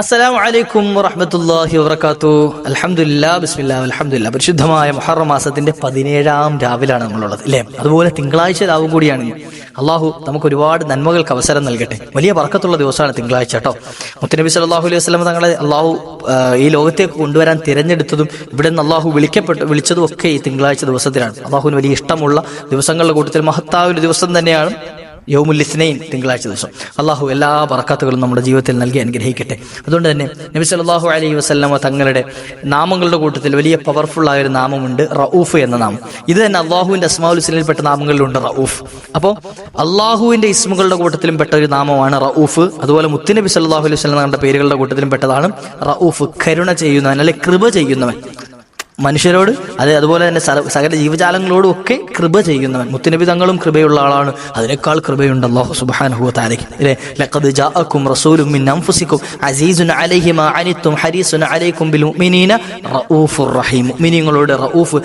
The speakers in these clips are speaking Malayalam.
അസ്സലാമു അലൈക്കും വറഹ്മത്തുള്ളാഹി വബറകാത്തു. അൽഹംദുലില്ലാ ബിസ്മില്ലാ അൽഹംദുലില്ലാ. പരിശുദ്ധമായ മുഹറം മാസത്തിന്റെ പതിനേഴാം രാവിലാണ് നമ്മളുള്ളത് അല്ലേ? അതുപോലെ തിങ്കളാഴ്ച രാവും കൂടിയാണ്. അള്ളാഹു നമുക്ക് ഒരുപാട് നന്മകൾക്ക് അവസരം നൽകട്ടെ. വലിയ പറക്കത്തുള്ള ദിവസമാണ് തിങ്കളാഴ്ച കേട്ടോ. മുത്തനബി സല്ലല്ലാഹു അലൈഹി വസല്ലം തങ്ങളെ അള്ളാഹു ഈ ലോകത്തേക്ക് കൊണ്ടുവരാൻ തിരഞ്ഞെടുത്തതും ഇവിടെ നിന്ന് അള്ളാഹു വിളിക്കപ്പെട്ട വിളിച്ചതും ഒക്കെ ഈ തിങ്കളാഴ്ച ദിവസത്തിലാണ്. അള്ളാഹുവിന് വലിയ ഇഷ്ടമുള്ള ദിവസങ്ങളുടെ കൂട്ടത്തിൽ മഹത്തായ ഒരു ദിവസം തന്നെയാണ് യൗമുൽ ഇസ്നൈൻ തിങ്കളാഴ്ച ദിവസം. അള്ളാഹു എല്ലാ പറക്കാത്തുകളും നമ്മുടെ ജീവിതത്തിൽ നൽകി അനുഗ്രഹിക്കട്ടെ. അതുകൊണ്ട് തന്നെ നബി സല്ലല്ലാഹു അലൈഹി വസല്ലമ തങ്ങളുടെ നാമങ്ങളുടെ കൂട്ടത്തിൽ വലിയ പവർഫുൾ ആയ ഒരു നാമമുണ്ട് റഊഫ് എന്ന നാമം. ഇത് തന്നെ അള്ളാഹുവിന്റെ അസ്മാഉൽ ഹുസ്നയിൽപ്പെട്ട നാമങ്ങളിലുണ്ട് റഊഫ്. അപ്പോൾ അള്ളാഹുവിന്റെ ഇസ്മുകളുടെ കൂട്ടത്തിലും പെട്ട ഒരു നാമമാണ് റഊഫ്. അതുപോലെ മുത്തുനബി സല്ലല്ലാഹു അലൈഹി വസ്ലം തങ്ങളുടെ പേരുകളുടെ കൂട്ടത്തിലും പെട്ടതാണ് റഊഫ്. കരുണ ചെയ്യുന്നവൻ അല്ലെ കൃപ ചെയ്യുന്നവൻ. മനുഷ്യരോട് അതെ അതുപോലെ തന്നെ സകല ജീവജാലങ്ങളോടും ഒക്കെ കൃപ ചെയ്യുന്നവൻ. മുത്തുനബി തങ്ങളും കൃപയുള്ള ആളാണ്. അതിനേക്കാൾ കൃപയുണ്ട് അല്ലാഹു സുബ്ഹാനഹു വ തആലയ്ക്ക് അല്ലേ? ലഖദ് ജാഅക്കും റസൂലും മിൻ അലൈഹി മാ ബിൽ മുഅ്മിനീന റഊഫുർ റഹീം. റഊഫ്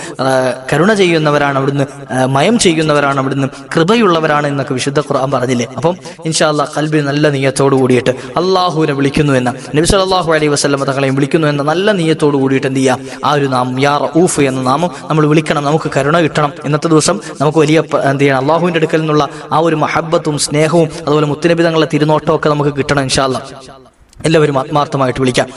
കരുണ ചെയ്യുന്നവരാണ് അവിടുന്ന് മയം ചെയ്യുന്നവരാണ് അവിടുന്ന് കൃപയുള്ളവരാണ് എന്നൊക്കെ വിശുദ്ധ ഖുർആൻ പറഞ്ഞില്ലേ? അപ്പം ഇൻഷാ അല്ലാഹ് കൽബിൽ നല്ല നീയത്തോട് കൂടിയിട്ട് അള്ളാഹുവിനെ വിളിക്കുന്നു എന്ന നബി സല്ലല്ലാഹു അലൈഹി വസല്ലം തങ്ങളെയും വിളിക്കുന്നു എന്ന നല്ല നീയത്തോട് കൂടിയിട്ട് എന്ത് ചെയ്യുക ആ ഒരു നാമം യാ റഊഫ് എന്ന നാമം നമ്മൾ വിളിക്കണം നമുക്ക് കരുണ കിട്ടണം. ഇന്നത്തെ ദിവസം നമുക്ക് വലിയ എന്ത് ചെയ്യണം? അള്ളാഹുവിന്റെ അടുക്കൽ നിന്നുള്ള ആ ഒരു മഹബത്തും സ്നേഹവും അതുപോലെ മുത്തുനബി തങ്ങളുടെ തിരുനോട്ടവും ഒക്കെ നമുക്ക് കിട്ടണം ഇൻഷാല്ല എല്ലാവരും ആത്മാർത്ഥമായിട്ട് വിളിക്കാം.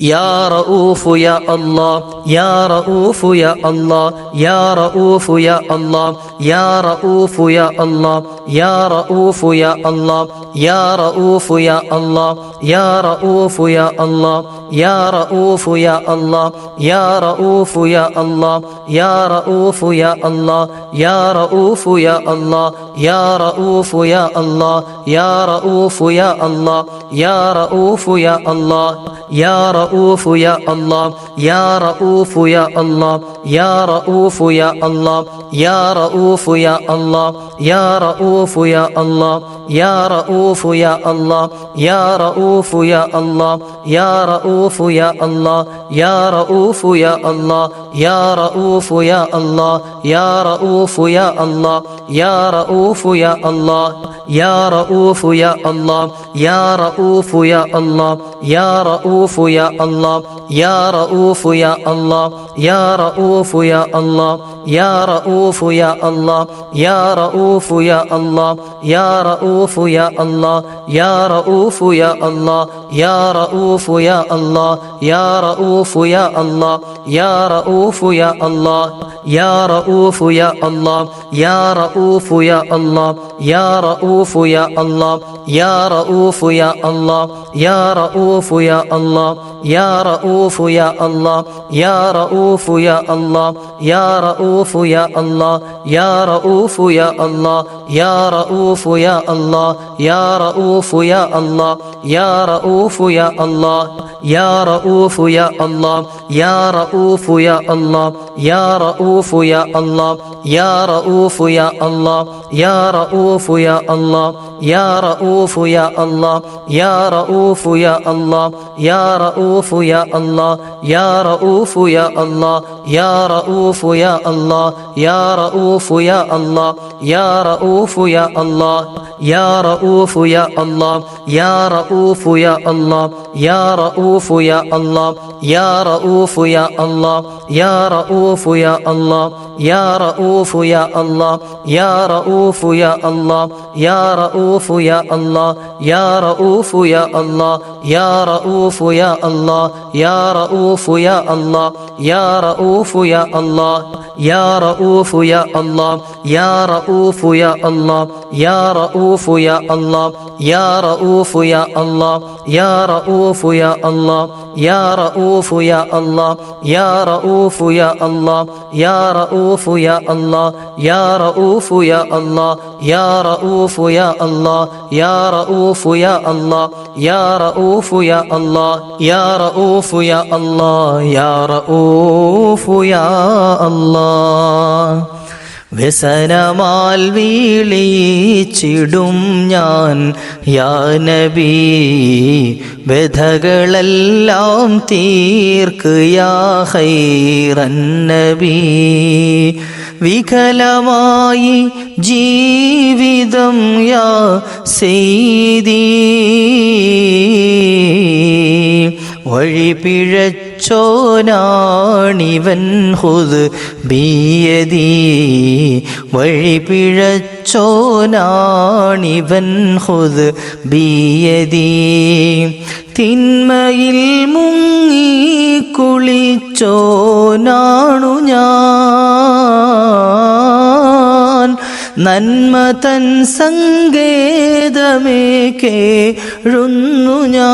يا رؤوف يا الله يا رؤوف يا الله يا رؤوف يا الله يا رؤوف يا الله يا رؤوف يا الله يا رؤوف يا الله يا رؤوف يا الله يا رؤوف يا الله يا رؤوف يا الله يا رؤوف يا الله يا رؤوف يا الله يا رؤوف يا الله يا رؤوف يا الله يا رؤوف يا الله يا رؤوف يا الله يا رؤوف يا الله يا رؤوف يا الله يا رؤوف يا الله يا رؤوف يا الله يا رؤوف يا الله يا رؤوف يا الله يا رؤوف يا الله يا رؤوف يا الله يا رؤوف يا الله يا رؤوف يا الله يا رؤوف يا الله يا رؤوف يا الله يا رؤوف يا الله يا رؤوف يا الله يا رؤوف يا الله يا رؤوف يا الله يا رؤوف يا الله يا رؤوف يا الله يا رؤوف يا الله يا رؤوف يا الله يا رؤوف يا الله يا رؤوف يا الله يا رؤوف يا الله يا رؤوف يا الله يا رؤوف يا الله يا رؤوف يا الله يا رؤوف يا الله يا رؤوف يا الله يا رؤوف يا الله يا رؤوف يا الله يا رؤوف يا الله يا رؤوف يا الله يا رؤوف يا الله يا رؤوف يا الله يا رؤوف يا الله يا رؤوف يا الله يا رؤوف يا الله يا رؤوف يا الله يا رؤوف يا الله يا رؤوف يا الله يا رؤوف يا الله يا رؤوف يا الله يا رؤوف يا الله يا رؤوف يا الله يا رؤوف يا الله يا رؤوف يا الله يا رؤوف يا الله يا رؤوف يا الله يا رؤوف يا الله يا رؤوف يا الله يا رؤوف يا الله يا رؤوف يا الله يا رؤوف يا الله يا رؤوف يا الله يا رؤوف يا الله يا رؤوف يا الله يا رؤوف يا الله يا رؤوف يا الله يا رؤوف يا الله. يا رؤوف يا الله يا رؤوف يا الله يا رؤوف يا الله يا رؤوف يا الله يا رؤوف يا الله يا رؤوف يا الله يا رؤوف يا الله يا رؤوف يا الله يا رؤوف يا الله يا رؤوف يا الله يا رؤوف يا الله يا رؤوف يا الله يا رؤوف يا الله يا رؤوف يا الله വ്യസനമാൽ വീളിച്ചിടും ഞാൻ. യാനബി വ്യഥകളെല്ലാം തീർക്ക് യാ ഹൈറൻ നബി. വികലമായി ജീവിതം യാ സെയ്തീ വഴി പിഴച്ചോനാണിവൻ ഹുദ് ബിയതി. വഴി പിഴച്ചോനാണിവൻ ഹുദ് ബിയതി. തിന്മയിൽ മുങ്ങി കുളിച്ചോനാണു ഞാൻ. നന്മ തൻ സങ്കേതമേ കേഴുന്നു ഞാൻ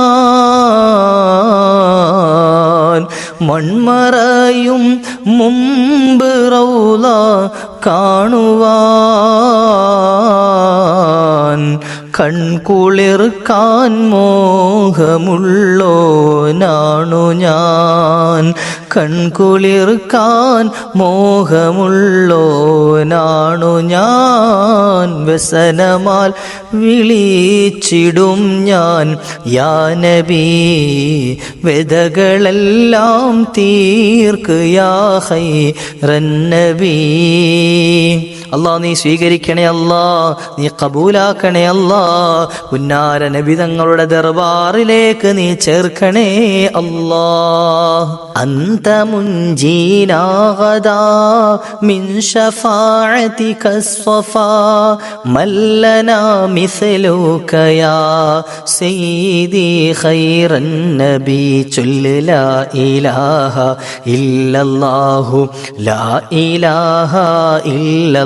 മൺമറയും മുമ്പ് റൗല കാണുവാൻ കൺകുളിർക്കാൻ മോഹമുള്ളോനാണു ഞാൻ. കൺകുളിർക്കാൻ മോഹമുള്ളോനാണു ഞാൻ. വ്യസനമാൽ വിളിച്ചിടും ഞാൻ. യാനബി വെതകളെല്ലാം തീർക്ക് യാഹൈ റന്നബി അല്ലാ നീ സ്വീകരിക്കണേ അല്ലാ നീ കബൂലാക്കണേ അല്ലാ. പുന്നാര നബിതങ്ങളുടെ ദർബാറിലേക്ക് നീ ചേർക്കണേ അല്ലാ. അന്ത മുൻജീനാഗദാ മിൻ ഇലാഹ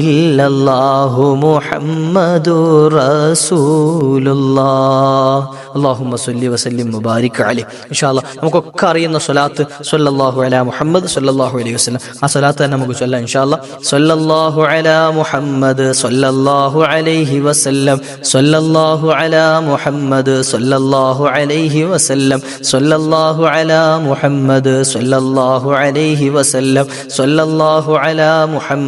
ഇല്ലല്ലാഹു മുഹമ്മദുർ റസൂലുള്ളാഹ് അല്ലാഹുമ്മ സ്വല്ലി വസല്ലിം മുബാരിക് അലൈഹി ഇൻഷാ അല്ലാഹ് നമുക്കൊക്കെ അറിയുന്ന സ്വലാത്ത് സ്വല്ലല്ലാഹു അലാ മുഹമ്മദ് സ്വല്ലല്ലാഹു അലൈഹി വസല്ലം. ആ സ്വലാത്ത് തന്നെ നമുക്ക് ചൊല്ലാം ഇൻഷാ അല്ലാഹ് സ്വല്ലല്ലാഹു അലാ മുഹമ്മദ് സ്വല്ലല്ലാഹു അലൈഹി വസല്ലം. സ്വല്ലല്ലാഹു അലാ മുഹമ്മദ് സ്വല്ലല്ലാഹു അലൈഹി വസല്ലം. സ്വല്ലല്ലാഹു അലാ മുഹമ്മദ് സ്വല്ലല്ലാഹു അലൈഹി വസല്ലം. സ്വല്ലല്ലാഹു അലാ മുഹമ്മദ്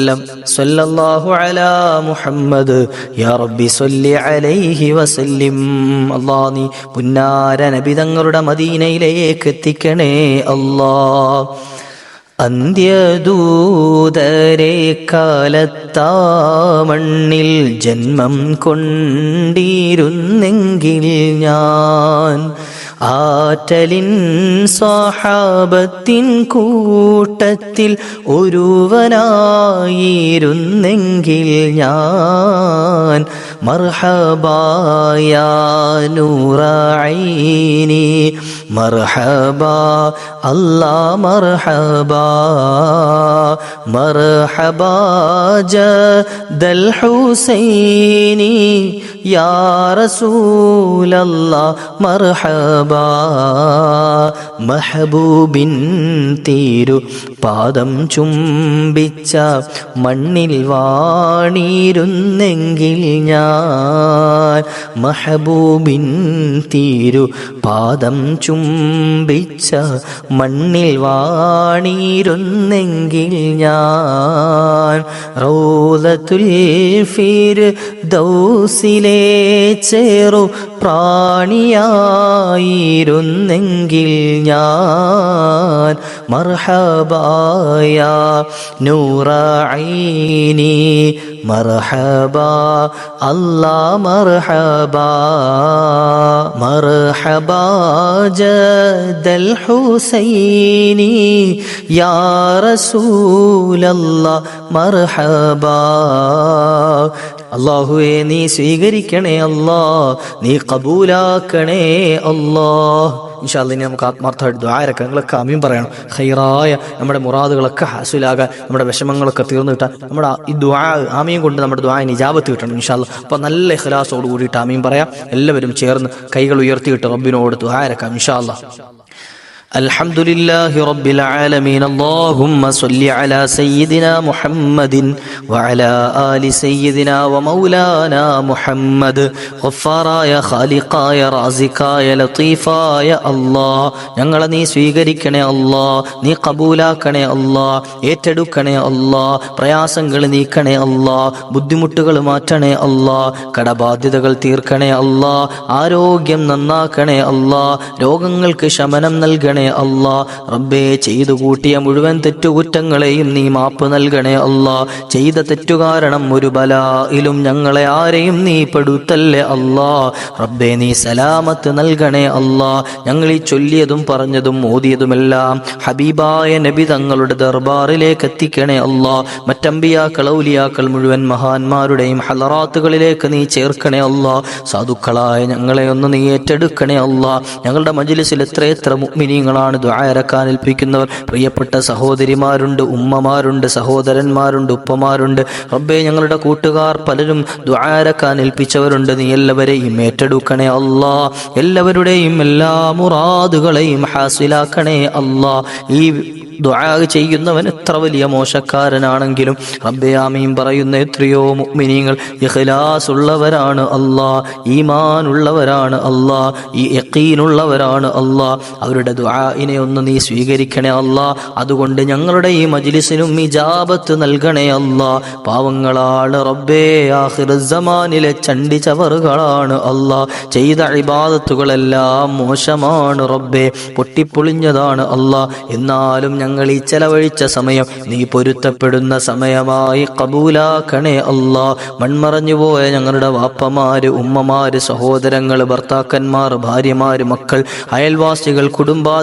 وسلم صلى الله على محمد يا ربي صل عليه وسلم നീ പുന്നാര നബി തങ്ങളുടെ മദീനയിലേക്ക് എത്തിക്കണേ അല്ലാ. അന്ത്യദൂതരെ കാലത്താമണ്ണിൽ ജന്മം കൊണ്ടിരുന്നെങ്കിൽ ഞാൻ ആറ്റലിൻ സ്വഹാബത്തിൻ കൂട്ടത്തിൽ ഒരുവനായിരുന്നെങ്കിൽ ഞാൻ മർഹബായ നൂറൈനി മർഹബ അല്ലാ മർഹബ മർഹബ ജദൽ ഹുസൈനി യാ റസൂലല്ലാ മർഹബ മെഹബൂബിൻ തീരു പാദം ചുംബിച്ച മണ്ണിൽ വാണിരുന്നെങ്കിൽ ഞാൻ മെഹബൂബിൻ തീരു പാദം ചുംബിച്ച മണ്ണിൽ വാണിരുന്നെങ്കിൽ ഞാൻ റൗലത്തുൽ ഫിർ ദൗസിലെ ചേറു പ്രാണിയായിരുന്നെങ്കിൽ ഞാൻ മർഹബായ നൂറൈനി മർഹബ അല്ലാ മർഹബ മർഹബ ولد ഹുസൈനി يا رسول الله مرحبا അള്ളാഹുവെ നീ സ്വീകരിക്കണേ അല്ലാ നീ കബൂലാക്കണേ അല്ലാ. ഇൻഷാല്ല ഇനി നമുക്ക് ആത്മാർത്ഥമായിട്ട് ദ്വാരക്ക നിങ്ങളൊക്കെ അമീൻ പറയണം. ഹൈറായ നമ്മുടെ മുറാദുകളൊക്കെ ഹാസുലാകാൻ നമ്മുടെ വിഷമങ്ങളൊക്കെ തീർന്നു കിട്ടാൻ നമ്മുടെ ഈ ദ്വാ ആമീൻ കൊണ്ട് നമ്മുടെ ദ്വാ നിജാബത്ത് കിട്ടണം ഇൻഷാല്ല അപ്പൊ നല്ല ഇഖ്ലാസോട് കൂടിയിട്ട് ആമീൻ പറയാം. എല്ലാവരും ചേർന്ന് കൈകൾ ഉയർത്തിയിട്ട് റബ്ബിനോട് ദ്വാരക്കാം ഇൻഷാല്ല الحمد لله رب العالمين اللهم صل على سيدنا محمد وعلى آل سيدنا ومولانا محمد غفاراയ خالقായ റാസിക്കായ ലത്തീഫായ അല്ലാ ഞങ്ങളെ നീ സ്വീകരിക്കണേ അല്ലാ നീ കബൂലാക്കണേ അല്ലാ ഏറ്റെടുക്കണേ അല്ലാ പ്രയാസങ്ങൾ നീക്കണേ അല്ലാ ബുദ്ധിമുട്ടുകൾ മാറ്റണേ അല്ലാ കടബാധ്യതകൾ തീർക്കണേ അല്ലാ ആരോഗ്യം നന്നാക്കണേ അല്ലാ രോഗങ്ങൾക്ക് ശമനം നൽകണേ അല്ലാ. റബ്ബേ ചെയ്തു കൂട്ടിയ മുഴുവൻ തെറ്റുകുറ്റങ്ങളെയും നീ മാപ്പ് നൽകണേ അല്ലാ. ചെയ്ത തെറ്റു കാരണം ഒരു ബലായിലും ഞങ്ങളെ ആരെയും നീ പെടുത്തല്ലേ അല്ലാ. റബ്ബേ നീ സലാമത്ത് നൽകണേ അല്ലാ. ഞങ്ങൾ ഈ ചൊല്ലിയതും പറഞ്ഞതും ഓതിയതുമെല്ലാം ഹബീബായ നബി തങ്ങളുടെ ദർബാറിലേക്ക് എത്തിക്കണേ അല്ലാ. മറ്റമ്പിയാക്കൾ ഔലിയാക്കൾ മുഴുവൻ മഹാന്മാരുടെയും ഹലറാത്തുകളിലേക്ക് നീ ചേർക്കണേ അല്ലാ. സാധുക്കളായ ഞങ്ങളെ ഒന്ന് നീ ഏറ്റെടുക്കണേ അല്ലാ. ഞങ്ങളുടെ മജിലിസിൽ എത്രയെത്ര മുഗ്മിനീങ്ങളാണ് ദ്വാരക്കാൻ ഏൽപ്പിക്കുന്നവർ. പ്രിയപ്പെട്ട സഹോദരിമാരുണ്ട് ഉമ്മമാരുണ്ട് സഹോദരന്മാരുണ്ട് ഉപ്പമാരുണ്ട്. റബ്ബെ ഞങ്ങളുടെ കൂട്ടുകാർ പലരും ദ്വാരക്കാൻ ഏൽപ്പിച്ചവരുണ്ട്. നീ എല്ലാവരെയും ഏറ്റെടുക്കണേ അല്ലാ. എല്ലാവരുടെയും എല്ലാ മുറാദുകളെയും ഹാസിലാക്കണേ അല്ലാ. ഈ ദുആ ചെയ്യുന്നവൻ എത്ര വലിയ മോശക്കാരനാണെങ്കിലും റബ്ബേ ആമീൻ പറയുന്ന എത്രയോ മുഅ്മിനീങ്ങൾ ഇഖ്ലാസ് ഉള്ളവരാണ് അല്ലാ. ഈമാനുള്ളവരാണ് അല്ലാ. ഈ യക്കീനുള്ളവരാണ് അല്ലാ. അവരുടെ ദുആഇനെ ഒന്ന് നീ സ്വീകരിക്കണേ അല്ലാ. അതുകൊണ്ട് ഞങ്ങളുടെ ഈ മജ്ലിസിനും ഇജാബത്ത് നൽകണേ അല്ലാ. പാവങ്ങളാണ് റബ്ബേ ആഖിർ സമാനിലെ ചണ്ടി ചവറുകളാണ് അല്ലാ. ചെയ്ത ഇബാദത്തുകളെല്ലാം മോശമാണ് റബ്ബേ പൊട്ടിപ്പൊളിഞ്ഞതാണ് അല്ലാ. എന്നാലും ഞങ്ങൾ ഈ ചെലവഴിച്ച സമയം നീ പൊരുത്തപ്പെടുന്ന സമയമായി കബൂലാക്കണേ അല്ലാ. മൺമറഞ്ഞു പോയ ഞങ്ങളുടെ വാപ്പമാര് ഉമ്മമാര് സഹോദരങ്ങൾ ഭർത്താക്കന്മാർ ഭാര്യമാര് മക്കൾ അയൽവാസികൾ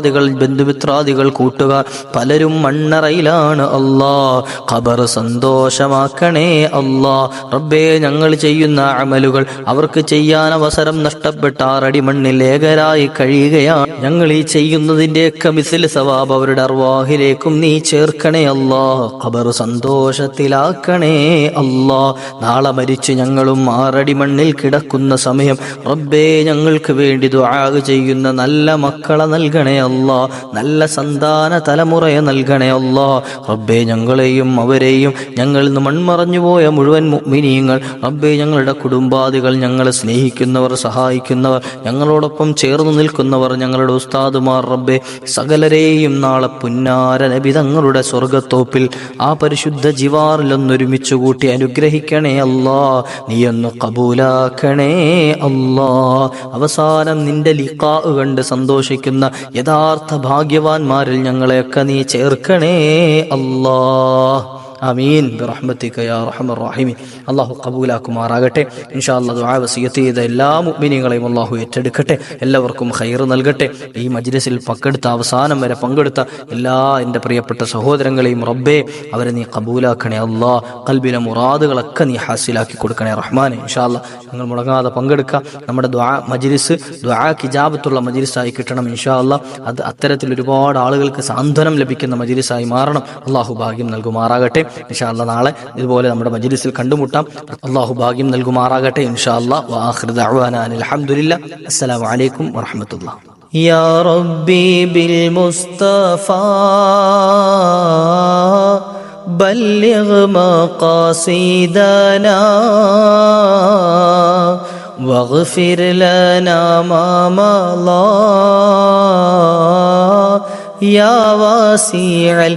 കുടുംബാദികൾ ബന്ധുമിത്രാദികൾ കൂട്ടുകാർ പലരും മണ്ണറയിലാണ് അല്ലാ. ഖബർ സന്തോഷമാക്കണേ അല്ലാ. റബ്ബേ ഞങ്ങൾ ചെയ്യുന്ന അമലുകൾ അവർക്ക് ചെയ്യാൻ അവസരം നഷ്ടപ്പെട്ട ആറടി മണ്ണിൽ ഏകരായി കഴിയുകയാണ്. ഞങ്ങൾ ഈ ചെയ്യുന്നതിന്റെ മിസിൽ സവാബ് അവരുടെ അർവാഹിലേക്കും നീ ചേർക്കണേ അല്ലാ. ഖബർ സന്തോഷത്തിലാക്കണേ അല്ലാ. നാളെ മരിച്ചു ഞങ്ങളും ആറടി മണ്ണിൽ കിടക്കുന്ന സമയം റബ്ബേ ഞങ്ങൾക്ക് വേണ്ടി ദുആ ചെയ്യുന്ന നല്ല മക്കളെ നൽകണേ അല്ലാ. നല്ല സന്താന തലമുറയെ നൽകണേ അല്ലാ റബ്ബേ ഞങ്ങളെയും അവരെയും ഞങ്ങളിൽ നിന്ന് മൺമറഞ്ഞു പോയ മുഴുവൻ മിനിയങ്ങൾ റബ്ബെ ഞങ്ങളുടെ കുടുംബാദികൾ ഞങ്ങളെ സ്നേഹിക്കുന്നവർ സഹായിക്കുന്നവർ ഞങ്ങളോടൊപ്പം ചേർന്ന് നിൽക്കുന്നവർ ഞങ്ങളുടെ ഉസ്താദുമാർ റബ്ബെ സകലരെയും നാളെ പുന്നാര നബിതങ്ങളുടെ സ്വർഗത്തോപ്പിൽ ആ പരിശുദ്ധ ജിവാറിലൊന്നൊരുമിച്ചു കൂട്ടി അനുഗ്രഹിക്കണേ അല്ലാ നീയൊന്ന് കബൂലാക്കണേ അല്ലാ അവസാനം നിന്റെ ലിക്കാ കണ്ട് സന്തോഷിക്കുന്ന യഥാർത്ഥ ഭാഗ്യവാന്മാരിൽ ഞങ്ങളെയൊക്കെ നീ ചേർക്കണേ അല്ലാ അമീൻ റഹീമീൻ. അള്ളാഹു കബൂലാക്കുമാറാകട്ടെ. ഇൻഷാ ദുആ ചെയ്ത എല്ലാ മുഅ്മിനീങ്ങളെയും അള്ളാഹു ഏറ്റെടുക്കട്ടെ. എല്ലാവർക്കും ഖൈർ നൽകട്ടെ. ഈ മജ്ലിസിൽ പങ്കെടുത്ത അവസാനം വരെ പങ്കെടുത്ത എല്ലാ എന്റെ പ്രിയപ്പെട്ട സഹോദരങ്ങളെയും റബ്ബേ അവരെ നീ കബൂലാക്കണേ അല്ലാ. കൽബിലെ മുറാദുകളൊക്കെ നീ ഹാസിലാക്കി കൊടുക്കണേ റഹ്മാനെ. ഇൻഷാ നിങ്ങൾ മുടങ്ങാതെ പങ്കെടുക്കുക. നമ്മുടെ ദ്വാ മജ്ലിസ് ദ്വാ കിജാബത്തുള്ള മജ്ലിസായി കിട്ടണം ഇൻഷാ അത് അത്തരത്തിൽ ഒരുപാട് ആളുകൾക്ക് സാന്ത്വനം ലഭിക്കുന്ന മജ്ലിസായി മാറണം. അള്ളാഹു ഭാഗ്യം നൽകുമാറാകട്ടെ. ഇൻഷാ അല്ലാ നാളെ ഇതുപോലെ നമ്മുടെ മജ്ലിസിൽ കണ്ടുമുട്ടാം അള്ളാഹു ഭാഗ്യം നൽകുമാറാകട്ടെ ഇൻഷാ അല്ലാ വാഖിർ ദഅവാന അനിൽ ഹംദുലില്ലാ അസ്സലാമു അലൈക്കും വറഹ്മത്തുള്ളാഹി يا ربي بالمصطفى بلغ مقاصدنا واغفر لنا ما مضى يا واسع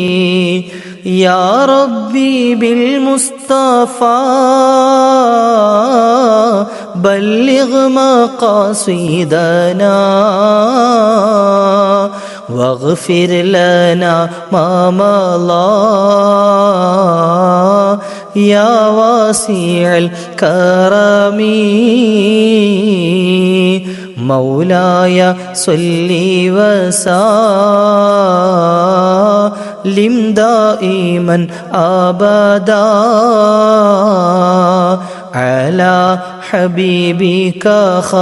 يا ربي بالمصطفى بلغ مقاصدنا واغفر لنا ما مضى. يا واسع الكرم مولاي صل وسلم. دائما أبدا. على حبيبك خير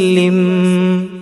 سلم